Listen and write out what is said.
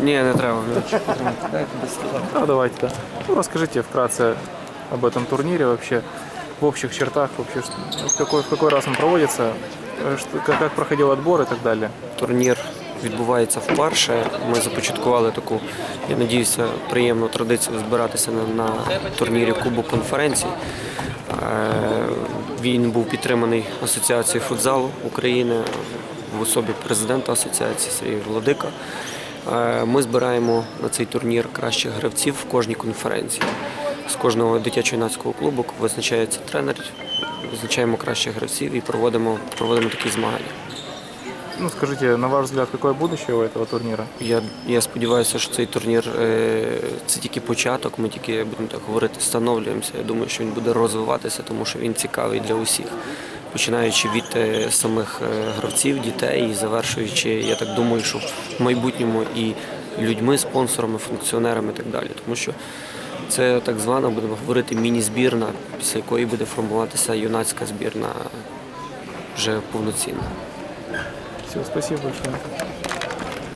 Ні, не треба. А, давайте, да. Ну, расскажите вкратце об этом турнире вообще, в общих чертах, вообще, что- в какой, в какой раз он проводится, э, что, как, как проходил отбор и так далее. Турнір відбувається вперше. Ми започаткували таку, я надіюся, приємну традицію збиратися на, на турнірі Кубок конференції. Е, Він був підтриманий Асоціацією футзалу України в особі президента асоціації Сергія Владика. Е, Ми збираємо на цей турнір кращих гравців в кожній конференції. З кожного дитячо-юнацького клубу визначається тренер, визначаємо кращих гравців і проводимо, проводимо такі змагання. Ну, скажите, на ваш взгляд, какое будущее у этого турнира? Я, я сподіваюся, що цей турнір е, це тільки початок. Ми тільки будемо так говорити, встановлюємося. Я думаю, що він буде розвиватися, тому що він цікавий для усіх. Починаючи від е, самих е, гравців, дітей і завершуючи, я так думаю, що в майбутньому і людьми, спонсорами, функціонерами і так далі. Тому що це так звана, будемо говорити, міні-збірна, після якої буде формуватися юнацька збірна вже повноцінна. Все, спасибо большое.